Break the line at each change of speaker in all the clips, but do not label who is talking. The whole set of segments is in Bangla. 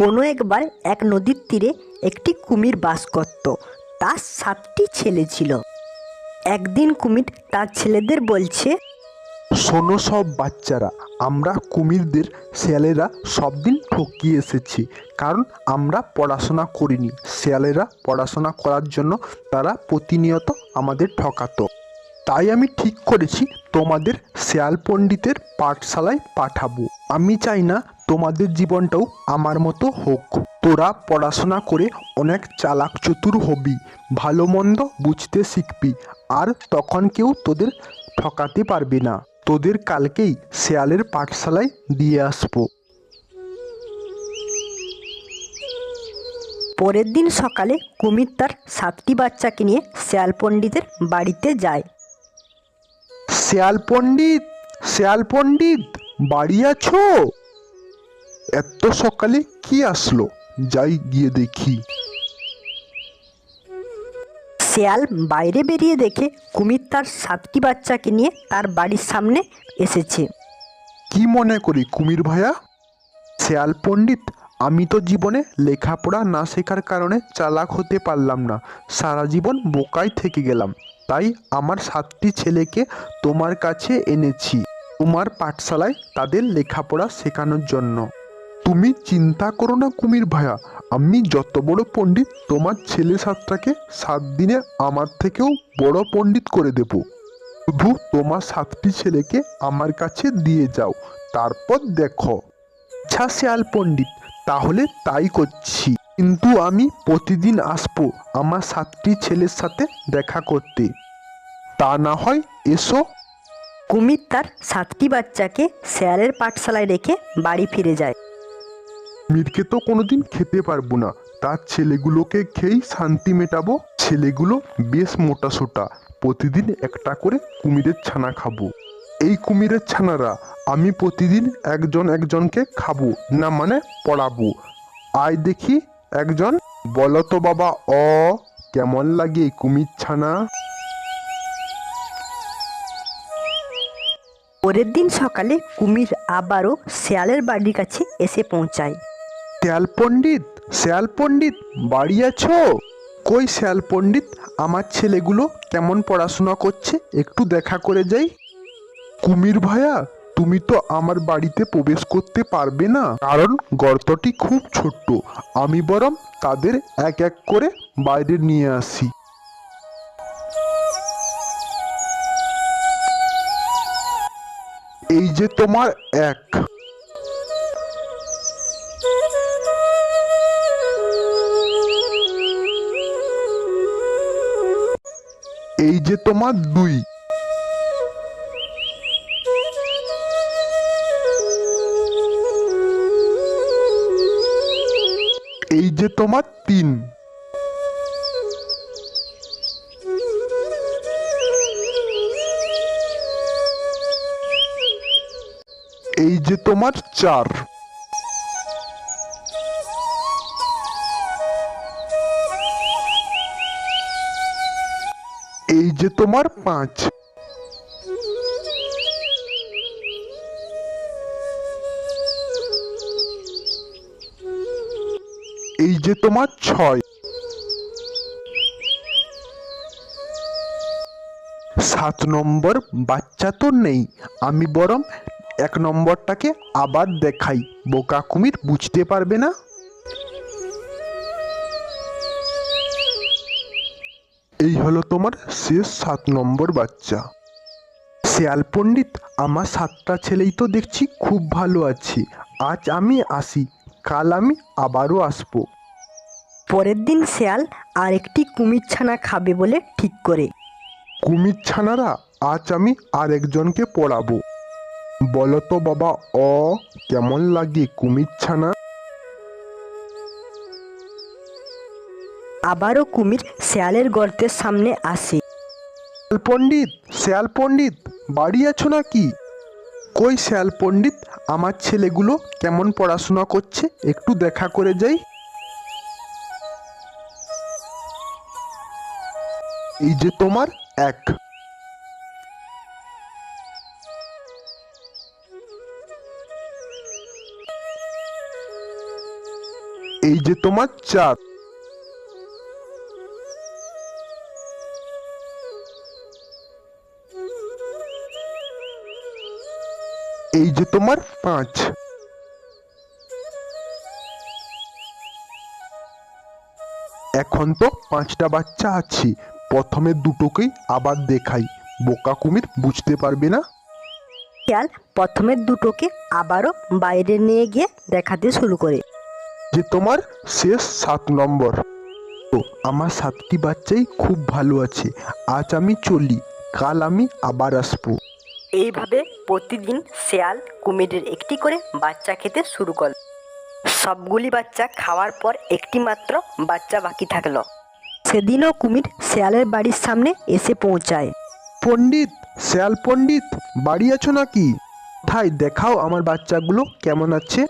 কোনো একবার এক নদীর তীরে একটি কুমির বাস করত। তার সাতটি ছেলে ছিল। একদিন কুমির তার ছেলেদের বলছে,
শোনো সব বাচ্চারা, আমরা কুমিরদের শেয়ালেরা সব দিন ঠকিয়ে এসেছি, কারণ আমরা পড়াশোনা করিনি। শেয়ালেরা পড়াশোনা করার জন্য তারা প্রতিনিয়ত আমাদের ঠকাতো। তাই আমি ঠিক করেছি, তোমাদের শেয়াল পণ্ডিতের পাঠশালায় পাঠাবো। আমি চাই না তোমাদের জীবনটাও আমার মতো হোক। তোরা পড়াশোনা করে অনেক চালাক চতুর হবি ভালো মন্দ বুঝতে শিখবি আর তখন কেউ তোদের ঠকাতে পারবে না। তোদের কালকেই শেয়ালের পাঠশালায় দিয়ে আসব।
পরের দিন সকালে কুমির তার সাতটি বাচ্চাকে নিয়ে শেয়াল পণ্ডিতের বাড়িতে যায়।
শেয়াল পণ্ডিত শেয়াল পণ্ডিত বাড়ি আছো? এত সকালে কি আসলো? যাই গিয়ে দেখি।
শেয়াল বাইরে বেরিয়ে দেখে কুমির তার সাতটি বাচ্চাকে নিয়ে তার বাড়ির সামনে এসেছে।
কি মনে করি কুমির ভাইয়া শেয়াল পণ্ডিত আমি তো জীবনে লেখাপড়া না শেখার কারণে চালাক হতে পারলাম না। সারা জীবন বোকাই থেকে গেলাম। তাই আমার সাতটি ছেলেকে তোমার কাছে এনেছি। তোমার পাঠশালায় তাদের লেখাপড়া শেখানোর জন্য। তুমি চিন্তা করো না, কুমির ভাইয়া আমি যত বড় পণ্ডিত, তোমার ছেলে সাতটাকে সাত দিনে আমার থেকেও বড় পণ্ডিত করে দেবো। শুধু তোমার সাতটি ছেলেকে আমার কাছে দিয়ে যাও, তারপর দেখো। আচ্ছা শেয়াল পণ্ডিত, তাহলে তাই করছি। কিন্তু আমি প্রতিদিন আসব আমার সাতটি ছেলের সাথে দেখা করতে। তা না হয় এসো।
কুমির তার সাতটি বাচ্চাকে শেয়ালের পাঠশালায় রেখে বাড়ি ফিরে যায়।
মিরকে তো কোনোদিন খেতে পারব না। তার ছেলেগুলোকে খেয়েই শান্তি মেটাবো। ছেলেগুলো বেশ মোটা সোটা। প্রতিদিন একটা করে কুমিরের ছানা খাব। এই কুমিরের ছানারা আমি প্রতিদিন একজন একজনকে খাব, না মানে পড়াবো। আয় দেখি একজন। বলো তো বাবা, অ, কেমন লাগে কুমির ছানা?
পরের দিন সকালে কুমির আবারও শেয়ালের বাড়ির কাছে এসে পৌঁছায়।
শেয়াল পণ্ডিত শেয়াল পণ্ডিত বাড়ি আছো কই শ্যাল পণ্ডিত, আমার ছেলেগুলো কেমন পড়াশোনা করছে একটু দেখা করে যাই। কুমির ভাইয়া তুমি তো আমার বাড়িতে প্রবেশ করতে পারবে না। কারণ গর্তটি খুব ছোট্ট, আমি বরং তাদের এক এক করে বাইরে নিয়ে আসি। এই যে তোমার এক। যে তোমার দুই। এই যে তোমার তিন। এই যে তোমার চার। যে তোমার পাঁচ। এই যে তোমার ছয়। সাত নম্বর বাচ্চা তো নেই। আমি বরং এক নম্বরটাকে আবার দেখাই। বোকা কুমির বুঝতে পারবে না? এই হলো তোমার শেষ সাত নম্বর বাচ্চা। শেয়াল পণ্ডিত আমার সাতটা ছেলেই তো দেখছি খুব ভালো আছি। আজ আমি আসি কাল আমি আবারও আসব।
পরের দিন শেয়াল আর একটি কুমির ছানা খাবে বলে ঠিক করে।
কুমির ছানারা আজ আমি আর একজনকে পড়াবো। বলো তো বাবা অ কেমন লাগে কুমির ছানা
আবারও কুমির শেয়ালের গর্তের সামনে আসে।
শেয়াল পণ্ডিত শেয়াল পণ্ডিত বাড়ি আছো নাকি? কই শেয়াল পণ্ডিত আমার ছেলেগুলো কেমন পড়াশোনা করছে একটু দেখা করে যাই। এই যে তোমার এক। এই যে তোমার চার। এই যে তোমার পাঁচ। এখন তো পাঁচটা বাচ্চা আছে প্রথমে দুটোকেই আবার দেখাই। বোকা কুমির বুঝতে পারবে না?
শিয়াল প্রথমের দুটোকে আবারও বাইরে নিয়ে গিয়ে দেখাতে শুরু করে।
যে তোমার শেষ সাত নম্বর। তো আমার সাতটি বাচ্চাই খুব ভালো আছে। আজ আমি চলি কাল আমি আবার আসব।
এইভাবে প্রতিদিন শেয়াল, কুমিরের একটি করে বাচ্চা খেতে শুরু করল। সবগুলি বাচ্চা খাওয়ার পর একটি মাত্র বাচ্চা বাকি থাকল। সেদিনও কুমির শেয়ালের বাড়ির সামনে এসে পৌঁছায়।
পণ্ডিত, শেয়াল পণ্ডিত, বাড়ি আছো নাকি? কোথায় দেখাও আমার বাচ্চাগুলো কেমন আছে।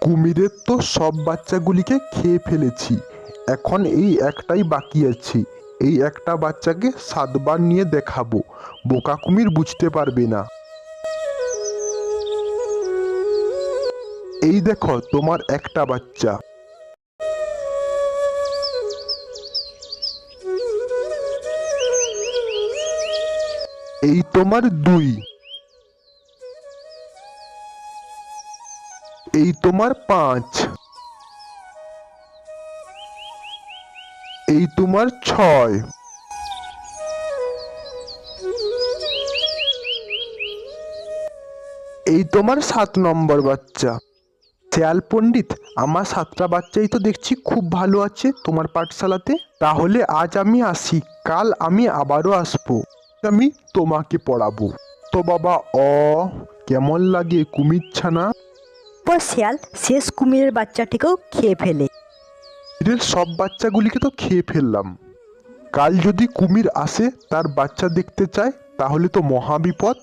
কুমিরের তো সব বাচ্চাগুলিকে খেয়ে ফেলেছি। এখন এই একটাই বাকি আছে। এই একটা বাচ্চাকে সাতবার নিয়ে দেখাবো। বোকা কুমির বুঝতে পারবে না। এই দেখো, তোমার একটা বাচ্চা। এই তোমার দুই। এই তোমার পাঁচ। এই তোমার ছয়। এই তোমার সাত নম্বর বাচ্চা। শেয়াল পণ্ডিত, আমার সাতটা বাচ্চাই তো দেখছি খুব ভালো আছে তোমার পাঠশালাতে। তাহলে আজ আমি আসি, কাল আমি আবারও আসব। আমি তোমাকে পড়াবো। তো বাবা, অ, কেমন লাগে কুমির ছানা?
পর শেয়াল শেষ কুমিরের বাচ্চাটিকেও খেয়ে ফেলে।
এদের সব বাচ্চাগুলিকে তো খেয়ে ফেললাম। কাল যদি কুমির আসে তার বাচ্চা দেখতে চায় তাহলে তো মহাবিপদ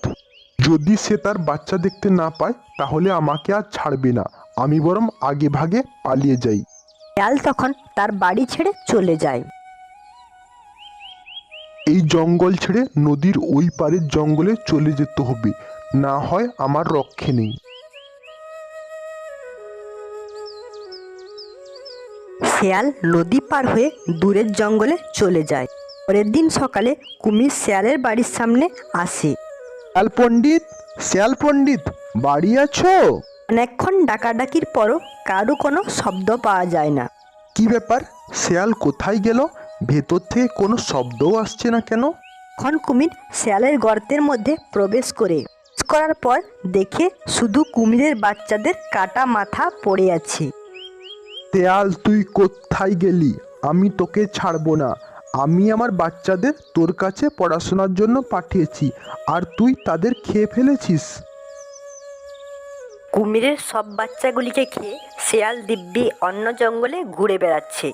যদি সে তার বাচ্চা দেখতে না পায় তাহলে আমাকে আর ছাড়বে না। আমি বরং আগে ভাগে পালিয়ে যাই।
শেয়াল তখন তার বাড়ি ছেড়ে চলে যায়।
এই জঙ্গল ছেড়ে নদীর ওই পারের জঙ্গলে চলে যেতে হবে। না হয় আমার রক্ষে নেই।
শেয়াল নদী পার হয়ে দূরের জঙ্গলে চলে যায়। পরের দিন সকালে কুমির শেয়ালের বাড়ির সামনে আসে।
শিয়াল পণ্ডিত শিয়াল পণ্ডিত বাড়ি আছো?
অনেকক্ষণ ডাকাডাকির পরও কারও কোনো শব্দ পাওয়া যায় না।
কি ব্যাপার? শেয়াল কোথায় গেল? ভেতর থেকে কোনো শব্দও আসছে না কেন?
তখন কুমির শেয়ালের গর্তের মধ্যে প্রবেশ করে। করার পর দেখে শুধু কুমিরের বাচ্চাদের কাটা মাথা পড়ে আছে।
শেয়াল তুই কোথায় গেলি? আমি তোকে ছাড়বো না। আমি আমার বাচ্চাদের তোর কাছে পড়াশোনার জন্য পাঠিয়েছি, আর তুই তাদের খেয়ে ফেলেছিস।
কুমিরের সব বাচ্চাগুলিকে খেয়ে শেয়াল দিব্যি অন্য জঙ্গলে ঘুরে বেড়াচ্ছে।